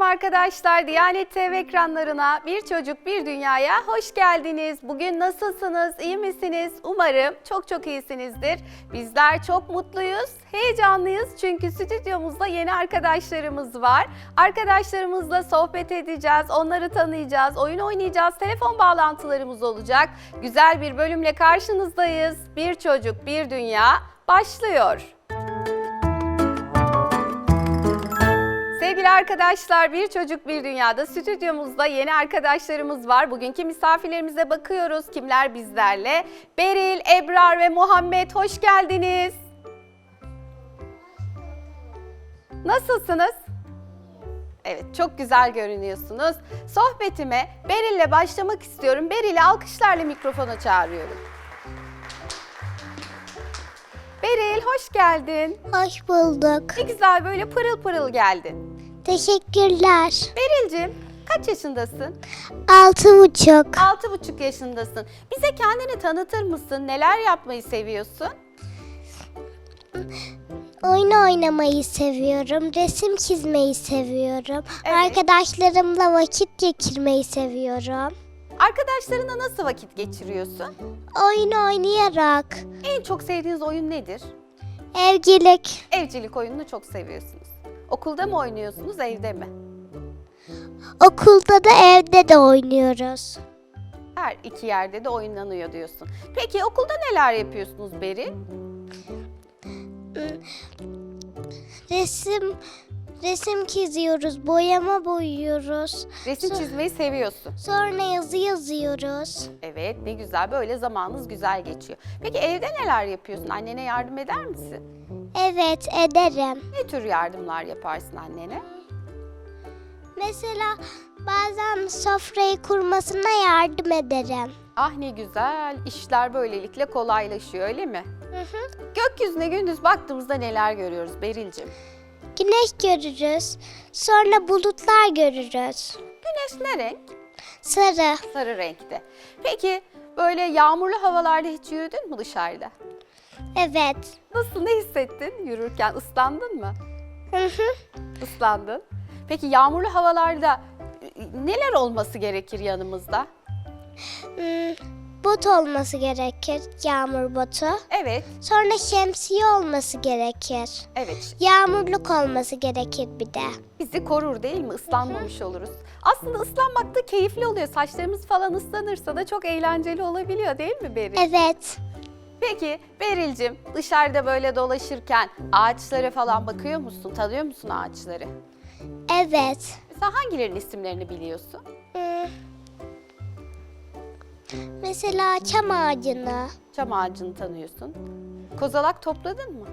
Selamünaleyküm arkadaşlar. Diyanet TV ekranlarına Bir Çocuk Bir Dünya'ya hoş geldiniz. Bugün nasılsınız? İyi misiniz? Umarım çok çok iyisinizdir. Bizler çok mutluyuz, heyecanlıyız çünkü stüdyomuzda yeni arkadaşlarımız var. Arkadaşlarımızla sohbet edeceğiz, onları tanıyacağız, oyun oynayacağız, telefon bağlantılarımız olacak. Güzel bir bölümle karşınızdayız. Bir Çocuk Bir Dünya başlıyor. Sevgili arkadaşlar, Bir Çocuk Bir Dünya'da stüdyomuzda yeni arkadaşlarımız var. Bugünkü misafirlerimize bakıyoruz. Kimler bizlerle? Beril, Ebrar ve Muhammed hoş geldiniz. Nasılsınız? Evet, çok güzel görünüyorsunuz. Sohbetime Beril'le başlamak istiyorum. Beril'i alkışlarla mikrofona çağırıyorum. Beril, hoş geldin. Hoş bulduk. Ne güzel böyle pırıl pırıl geldin. Teşekkürler. Beril'cim kaç yaşındasın? Altı buçuk. Altı buçuk yaşındasın. Bize kendini tanıtır mısın? Neler yapmayı seviyorsun? Oyun oynamayı seviyorum. Resim çizmeyi seviyorum. Evet. Arkadaşlarımla vakit geçirmeyi seviyorum. Arkadaşlarınla nasıl vakit geçiriyorsun? Oyun oynayarak. En çok sevdiğiniz oyun nedir? Evcilik. Evcilik oyununu çok seviyorsunuz. Okulda mı oynuyorsunuz, evde mi? Okulda da evde de oynuyoruz. Her iki yerde de oynanıyor diyorsun. Peki okulda neler yapıyorsunuz Beril? Resim resim çiziyoruz. Boyama boyuyoruz. Resim çizmeyi seviyorsun. Sonra yazı yazıyoruz. Evet, ne güzel. Böyle zamanınız güzel geçiyor. Peki evde neler yapıyorsun? Annene yardım eder misin? Evet ederim. Ne tür yardımlar yaparsın annene? Mesela bazen sofrayı kurmasına yardım ederim. Ah ne güzel. İşler böylelikle kolaylaşıyor öyle mi? Hı hı. Gökyüzüne gündüz baktığımızda neler görüyoruz Beril'cim? Güneş görürüz. Sonra bulutlar görürüz. Güneş ne renk? Sarı. Sarı renkte. Peki böyle yağmurlu havalarda hiç yürüdün mü dışarıda? Evet. Nasıl, ne hissettin yürürken? Islandın mı? Hı hı. Islandın. Peki yağmurlu havalarda neler olması gerekir yanımızda? Hmm, bot olması gerekir. Yağmur botu. Evet, Sonra şemsiye olması gerekir. evet. Yağmurluk olması gerekir bir de. Bizi korur değil mi? Islanmamış oluruz. Aslında ıslanmak da keyifli oluyor. Saçlarımız falan ıslanırsa da çok eğlenceli olabiliyor değil mi Beril? Evet. Peki Beril'cim dışarıda böyle dolaşırken ağaçlara falan bakıyor musun? Tanıyor musun ağaçları? Evet. Mesela hangilerinin isimlerini biliyorsun? Hmm. Mesela çam ağacını. Çam ağacını tanıyorsun. Kozalak topladın mı?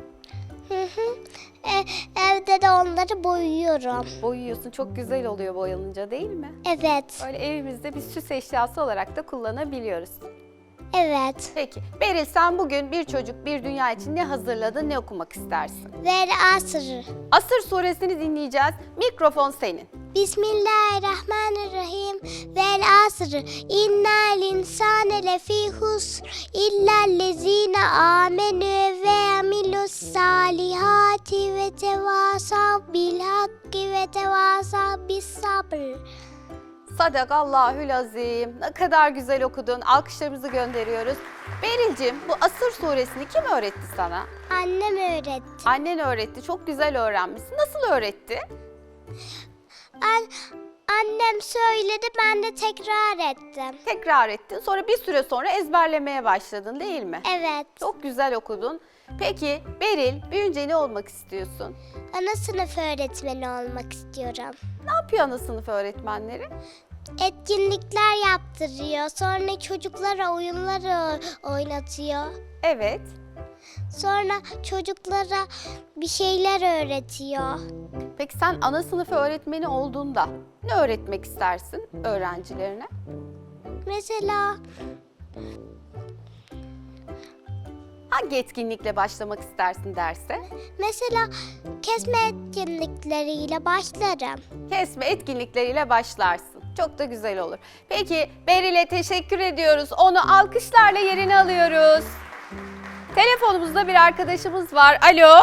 Hı hı. E, evde de onları boyuyorum. Boyuyorsun. Çok güzel oluyor boyanınca değil mi? Evet. Böyle evimizde bir süs eşyası olarak da kullanabiliyoruz. Evet. Peki Beril sen bugün bir çocuk bir dünya için ne hazırladın, ne okumak istersin? Ver asır. Asır suresini dinleyeceğiz. Mikrofon senin. Bismillahirrahmanirrahim. Vel asr. İnnel insane lefî husr. İllellezîne âmenü ve amilus salihati ve tevasav bil hakki ve tevasav bis sabr. Sadakallahül azim. Ne kadar güzel okudun. Alkışlarımızı gönderiyoruz. Beril'cim bu Asır suresini kim öğretti sana? Annem öğretti. Annen öğretti. Çok güzel öğrenmişsin. Nasıl öğretti? An- annem söyledi ben de tekrar ettim. Tekrar ettin. Sonra bir süre sonra ezberlemeye başladın değil mi? Evet. Çok güzel okudun. Peki Beril büyünce ne olmak istiyorsun? Ana sınıf öğretmeni olmak istiyorum. Ne yapıyor ana sınıf öğretmenleri? Etkinlikler yaptırıyor. Sonra çocuklara oyunlar o- oynatıyor. Evet. Sonra çocuklara bir şeyler öğretiyor. Peki sen ana sınıf öğretmeni olduğunda ne öğretmek istersin öğrencilerine? Mesela Hangi etkinlikle başlamak istersin derse? mesela kesme etkinlikleriyle başlarım. Kesme etkinlikleriyle başlarsın. Çok da güzel olur. Peki Beril'e teşekkür ediyoruz. Onu alkışlarla yerine alıyoruz. Telefonumuzda bir arkadaşımız var. Alo.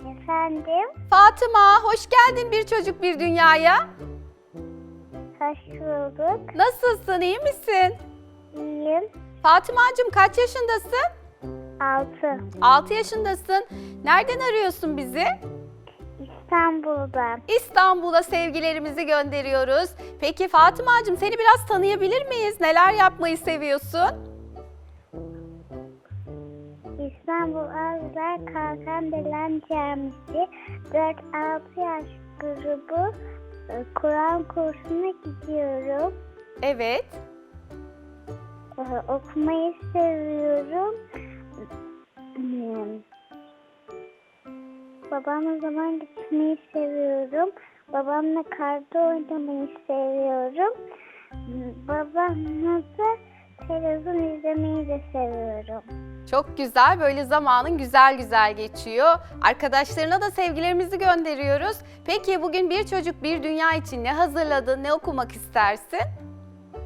Efendim, Fatıma, hoş geldin Bir Çocuk Bir Dünya'ya. hoş bulduk. Nasılsın, iyi misin? İyiyim. Fatımacığım kaç yaşındasın? Altı. 6 yaşındasın. Nereden arıyorsun bizi? İstanbul'dan. İstanbul'a sevgilerimizi gönderiyoruz. Peki Fatımacığım seni biraz tanıyabilir miyiz? Neler yapmayı seviyorsun? İstanbul Azra Kalkan Belen Camisi 4-6 yaş grubu e, Kur'an kursuna gidiyorum. Evet. Ee, Okumayı seviyorum. Babamla zaman geçirmeyi seviyorum. Babamla karda oynamayı seviyorum. Babamla da televizyon izlemeyi de seviyorum. Çok güzel. Böyle zamanın güzel güzel geçiyor. Arkadaşlarına da sevgilerimizi gönderiyoruz. Peki bugün bir çocuk bir dünya için ne hazırladın? Ne okumak istersin?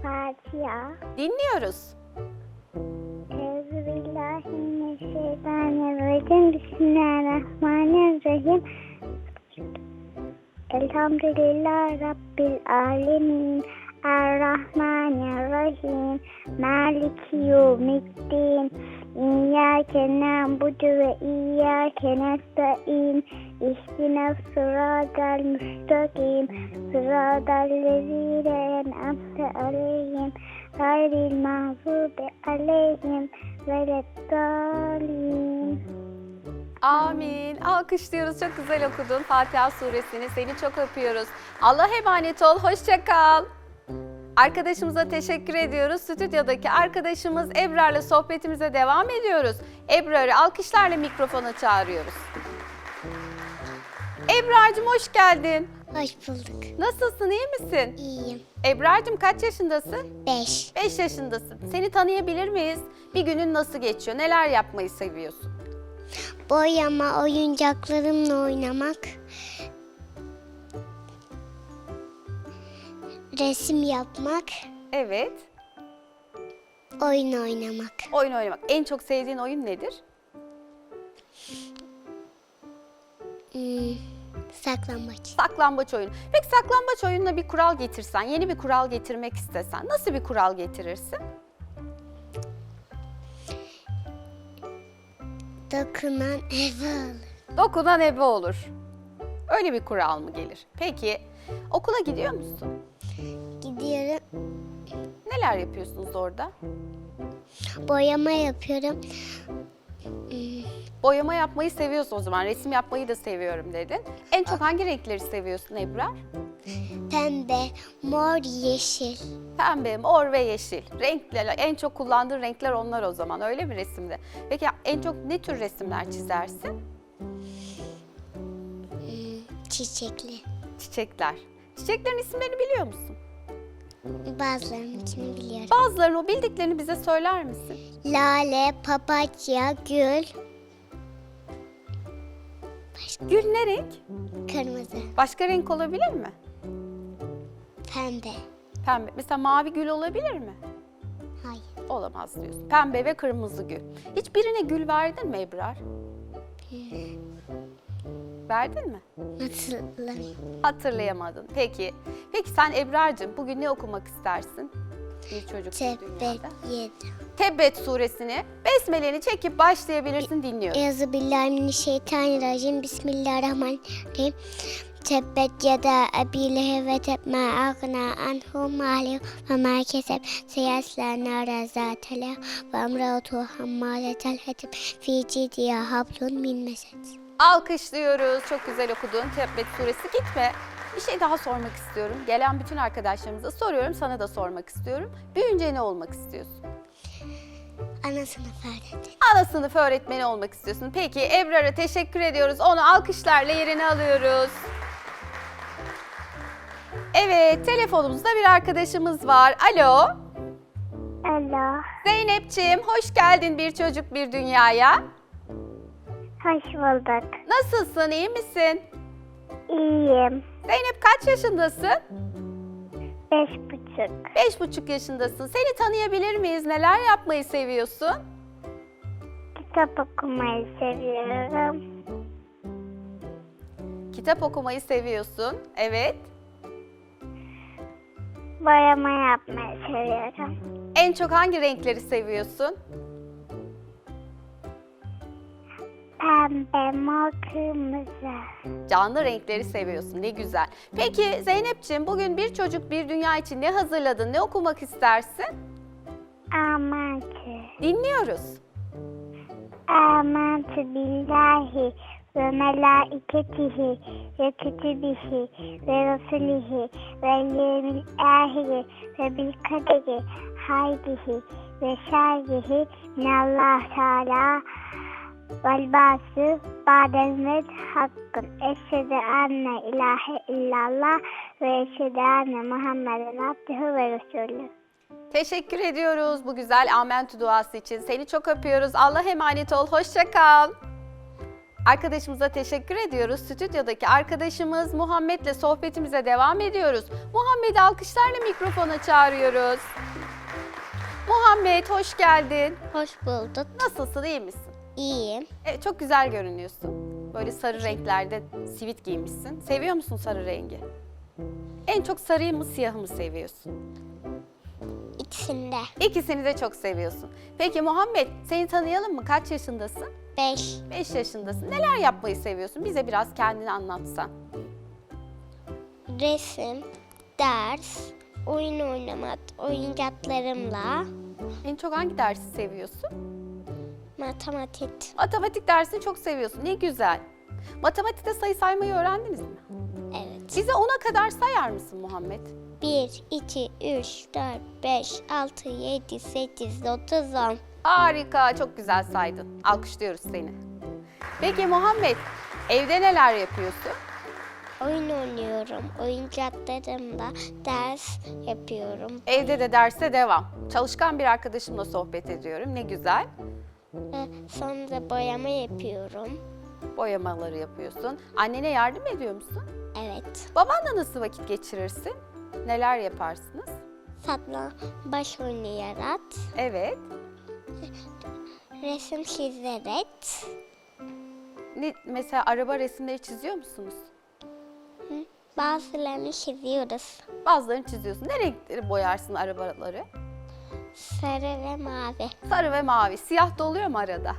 Fatiha. Dinliyoruz. Bismillahirrahmanirrahim. Elhamdülillah Rabbil alemin. Errahmanirrahim. Maliki yevmiddin. İyyâke na'budu ve iyyâke nesta'in. İhdina sıratal müstakim. Sıratal lezîne en'amte aleyhim. Gayril mağdubi aleyhim veleddallin. Amin. Alkışlıyoruz. Çok güzel okudun Fatiha suresini. Seni çok öpüyoruz. Allah'a emanet ol. Hoşça kal. Arkadaşımıza teşekkür ediyoruz. Stüdyodaki arkadaşımız Ebrar'la sohbetimize devam ediyoruz. Ebrar'ı alkışlarla mikrofona çağırıyoruz. Ebrar'cığım hoş geldin. Hoş bulduk. Nasılsın, iyi misin? İyiyim. Ebrar'cığım kaç yaşındasın? Beş. 5 yaşındasın. Seni tanıyabilir miyiz? Bir günün nasıl geçiyor? Neler yapmayı seviyorsun? Boyama, oyuncaklarımla oynamak. Resim yapmak, Evet. oyun oynamak. Oyun oynamak. En çok sevdiğin oyun nedir? Hmm, saklambaç. Saklambaç oyunu. Peki saklambaç oyununa bir kural getirsen, yeni bir kural getirmek istesen nasıl bir kural getirirsin? Dokunan eve alır. Dokunan ebe olur. Öyle bir kural mı gelir? Peki okula gidiyor musun? Gidiyorum, Neler yapıyorsunuz orada? boyama yapıyorum. Boyama yapmayı seviyorsun o zaman. Resim yapmayı da seviyorum dedin. En çok hangi renkleri seviyorsun Ebrar? Pembe, mor, yeşil. Pembe, mor ve yeşil. Renkler, en çok kullandığın renkler onlar o zaman. Öyle mi resimde? Peki en çok ne tür resimler çizersin? Hmm, çiçekli. Çiçekler. Çiçeklerin isimlerini biliyor musun? Bazılarının içini biliyorum. Bazılarını o bildiklerini bize söyler misin? Lale, papatya, gül, Gül ne renk? kırmızı, Başka renk olabilir mi? pembe. Pembe. Mesela mavi gül olabilir mi? Hayır. Olamaz diyorsun. Pembe ve kırmızı gül. Hiç birine gül verdin mi Ebrar? Verdin mi? Hatırlamıyorum. Hatırlayamadın. Peki. Peki sen Ebrar'cığım bugün ne okumak istersin? Bir çocuk Tebbet dünyada. yedi. Tebbet suresini besmeleni çekip başlayabilirsin dinliyorum. Euzubillahimineşşeytanirracim. Bismillahirrahmanirrahim. Tebbet yada Ebi Leheb ve teb ma agna anhu mali ve ma keseb seyasla nara zatela ve emratu hammaletel hatib fi cidiya hablun min mesed. Alkışlıyoruz. Çok güzel okudun. Tebbet suresi gitme. Bir şey daha sormak istiyorum. Gelen bütün arkadaşlarımıza soruyorum. Sana da sormak istiyorum. Büyünce ne olmak istiyorsun? Ana sınıf öğretmeni. Ana sınıf öğretmeni olmak istiyorsun. Peki Ebrar'a teşekkür ediyoruz. Onu alkışlarla yerine alıyoruz. Evet, telefonumuzda bir arkadaşımız var. Alo. Alo. Zeynep'ciğim, hoş geldin Bir Çocuk Bir Dünya'ya. Hoş bulduk. Nasılsın, iyi misin? İyiyim. Zeynep kaç yaşındasın? Beş buçuk. Beş buçuk yaşındasın. Seni tanıyabilir miyiz? Neler yapmayı seviyorsun? Kitap okumayı seviyorum. Kitap okumayı seviyorsun. Evet. Boyama yapmayı seviyorum. En çok hangi renkleri seviyorsun? Pembe, mor, kırmızı. Canlı renkleri seviyorsun. Ne güzel. Peki Zeynep'ciğim bugün bir çocuk bir dünya için ne hazırladın? Ne okumak istersin? Amantı. Dinliyoruz. Amantı billahi ve melaiketihi ve kütübihi ve rusulihi ve yevmil ahiri ve bil kaderi haydihi ve şerrihi minallah teala vel bası ba'del med hakkın. Eşhedü enne ilahe illallah ve eşhedü enne Muhammeden abdühü ve resulü. Teşekkür ediyoruz bu güzel amentü duası için. Seni çok öpüyoruz. Allah'a emanet ol. Hoşça kal. Arkadaşımıza teşekkür ediyoruz. Stüdyodaki arkadaşımız Muhammed'le sohbetimize devam ediyoruz. Muhammed'i alkışlarla mikrofona çağırıyoruz. Muhammed hoş geldin. Hoş bulduk. Nasılsın, iyi misin? İyiyim. Evet, çok güzel görünüyorsun. Böyle sarı renklerde sivit giymişsin. Seviyor musun sarı rengi? En çok sarıyı mı siyahı mı seviyorsun? İkisinde. İkisini de çok seviyorsun. Peki Muhammed seni tanıyalım mı? Kaç yaşındasın? Beş. 5 yaşındasın. Neler yapmayı seviyorsun? Bize biraz kendini anlatsan. Resim, ders, oyun oynamak, oyuncaklarımla, En çok hangi dersi seviyorsun? Matematik. Matematik dersini çok seviyorsun. Ne güzel. Matematikte sayı saymayı öğrendiniz mi? Evet. Bize ona kadar sayar mısın Muhammed? 1, 2, 3, 4, 5, 6, 7, 8, 9, 10. Harika, çok güzel saydın. Alkışlıyoruz seni. Peki Muhammed, evde neler yapıyorsun? Oyun oynuyorum, oyuncaklarımla ders yapıyorum. Evde de derse devam. Çalışkan bir arkadaşımla sohbet ediyorum. Ne güzel. Sonra boyama yapıyorum. Boyamaları yapıyorsun. Annene yardım ediyor musun? Evet. Babanla nasıl vakit geçirirsin? Neler yaparsınız? Saklambaç oynayarak, Evet. resim çizerek, Ne, mesela araba resimleri çiziyor musunuz? bazılarını çiziyoruz. Bazılarını çiziyorsun. Ne renkleri boyarsın arabaları? Sarı ve mavi. Sarı ve mavi. Siyah da oluyor mu arada?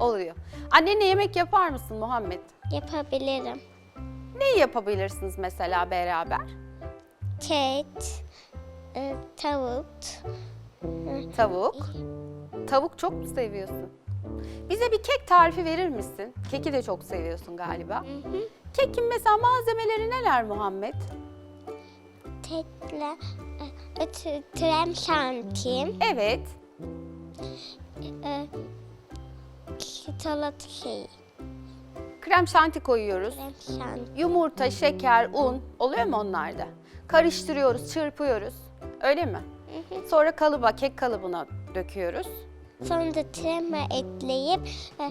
Oluyor. Annenle yemek yapar mısın Muhammed? Yapabilirim. Neyi yapabilirsiniz mesela beraber? Kek, e, tavuk, Tavuk. Tavuk çok mu seviyorsun? Bize bir kek tarifi verir misin? Keki de çok seviyorsun galiba. Kekin mesela malzemeleri neler Muhammed? tekle, e, t- krem şantim, Evet. e, çikolata şey, Krem şanti koyuyoruz. krem şantim. Yumurta, şeker, un oluyor mu onlarda? Karıştırıyoruz, çırpıyoruz. Öyle mi? Sonra kalıba, kek kalıbına döküyoruz. Sonra da krema ekleyip e,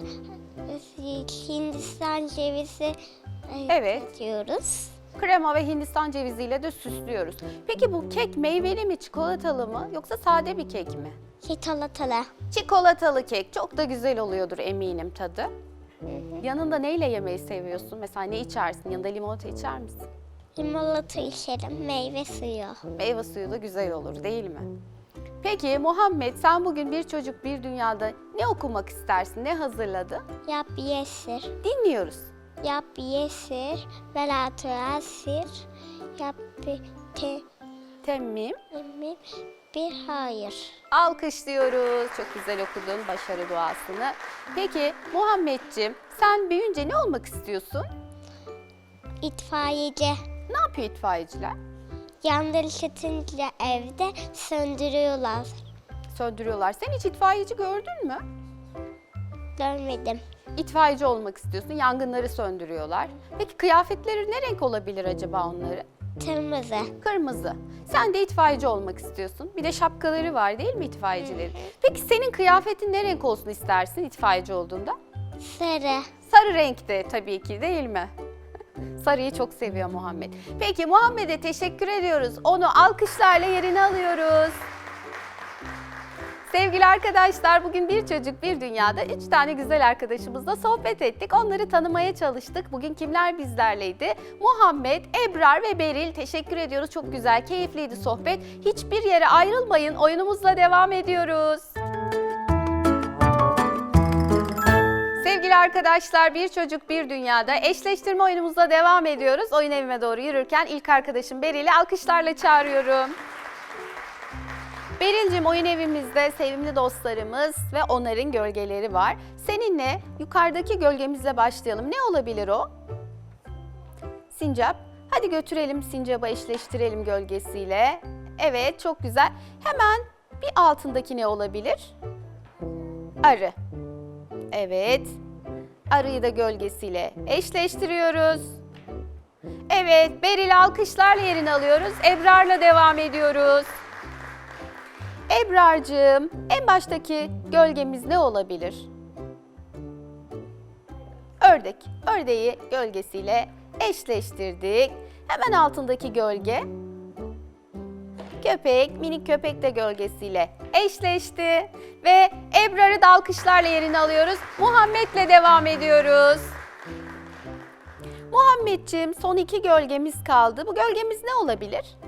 Hindistan cevizi Evet. atıyoruz. Krema ve Hindistan ceviziyle de süslüyoruz. Peki bu kek meyveli mi, çikolatalı mı yoksa sade bir kek mi? Çikolatalı. Çikolatalı kek çok da güzel oluyordur eminim tadı. Yanında neyle yemeyi seviyorsun? Mesela ne içersin? Yanında limonata içer misin? Limonata içerim, meyve suyu. Meyve suyu da güzel olur değil mi? Peki Muhammed sen bugün bir çocuk bir dünyada ne okumak istersin? Ne hazırladın? Yap yesir. Dinliyoruz. Yap yesir. Vela tuasir. Yap bir te, Temmim. mi, bir hayır. Alkışlıyoruz. Çok güzel okudun başarı duasını. Peki Muhammedciğim sen büyüyünce ne olmak istiyorsun? İtfaiyeci. Ne yapıyor itfaiyeciler? Yangın çıkınca evde söndürüyorlar. Söndürüyorlar. Sen hiç itfaiyeci gördün mü? Görmedim. İtfaiyeci olmak istiyorsun. Yangınları söndürüyorlar. Peki kıyafetleri ne renk olabilir acaba onları? Kırmızı. Kırmızı. Sen de itfaiyeci olmak istiyorsun. Bir de şapkaları var değil mi itfaiyecilerin? Peki senin kıyafetin ne renk olsun istersin itfaiyeci olduğunda? Sarı. Sarı renkte tabii ki değil mi? Sarıyı çok seviyor Muhammed. Peki Muhammed'e teşekkür ediyoruz. Onu alkışlarla yerine alıyoruz. Sevgili arkadaşlar bugün bir çocuk bir dünyada üç tane güzel arkadaşımızla sohbet ettik. Onları tanımaya çalıştık. Bugün kimler bizlerleydi? Muhammed, Ebrar ve Beril. Teşekkür ediyoruz. Çok güzel, keyifliydi sohbet. Hiçbir yere ayrılmayın. Oyunumuzla devam ediyoruz. Sevgili arkadaşlar bir çocuk bir dünyada eşleştirme oyunumuzla devam ediyoruz. Oyun evime doğru yürürken ilk arkadaşım Beril'i alkışlarla çağırıyorum. Beril'cim oyun evimizde sevimli dostlarımız ve onların gölgeleri var. Seninle yukarıdaki gölgemizle başlayalım. Ne olabilir o? Sincap. Hadi götürelim sincapı eşleştirelim gölgesiyle. Evet çok güzel. Hemen bir altındaki ne olabilir? Arı. Evet. Arıyı da gölgesiyle eşleştiriyoruz. Evet, Beril alkışlarla yerini alıyoruz. Ebrar'la devam ediyoruz. Ebrar'cığım, en baştaki gölgemiz ne olabilir? Ördek. Ördeği gölgesiyle eşleştirdik. Hemen altındaki gölge Köpek, minik köpek de gölgesiyle eşleşti. Ve Ebrar'ı da alkışlarla yerini alıyoruz. Muhammed'le devam ediyoruz. Muhammedciğim son iki gölgemiz kaldı. Bu gölgemiz ne olabilir?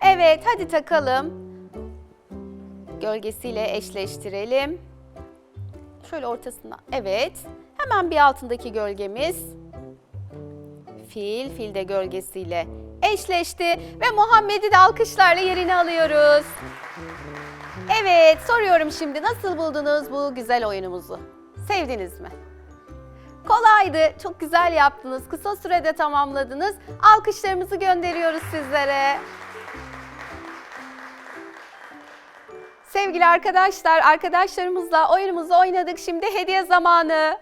Evet hadi takalım. Gölgesiyle eşleştirelim. Şöyle ortasına. Evet. Hemen bir altındaki gölgemiz. Fil, fil de gölgesiyle eşleşti ve Muhammed'i de alkışlarla yerini alıyoruz. Evet, soruyorum şimdi nasıl buldunuz bu güzel oyunumuzu? Sevdiniz mi? Kolaydı, çok güzel yaptınız, kısa sürede tamamladınız. Alkışlarımızı gönderiyoruz sizlere. Sevgili arkadaşlar, arkadaşlarımızla oyunumuzu oynadık. Şimdi hediye zamanı.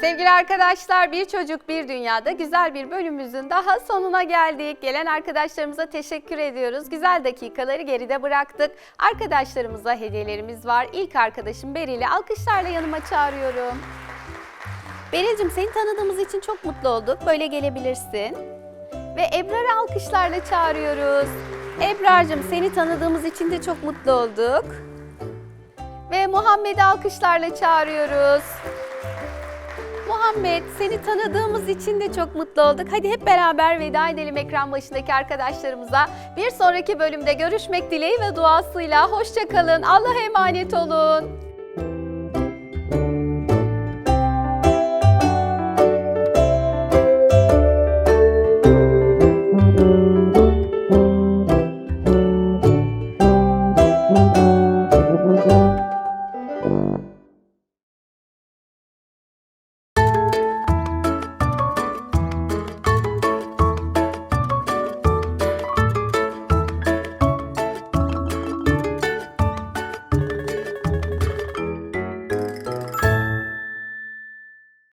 Sevgili arkadaşlar, Bir Çocuk Bir Dünya'da güzel bir bölümümüzün daha sonuna geldik. Gelen arkadaşlarımıza teşekkür ediyoruz. Güzel dakikaları geride bıraktık. Arkadaşlarımıza hediyelerimiz var. İlk arkadaşım Beril'i alkışlarla yanıma çağırıyorum. Beril'cim seni tanıdığımız için çok mutlu olduk. Böyle gelebilirsin. Ve Ebrar'ı alkışlarla çağırıyoruz. Ebrar'cığım seni tanıdığımız için de çok mutlu olduk. Ve Muhammed'i alkışlarla çağırıyoruz. Muhammed seni tanıdığımız için de çok mutlu olduk. Hadi hep beraber veda edelim ekran başındaki arkadaşlarımıza. Bir sonraki bölümde görüşmek dileği ve duasıyla. Hoşçakalın. Allah'a emanet olun.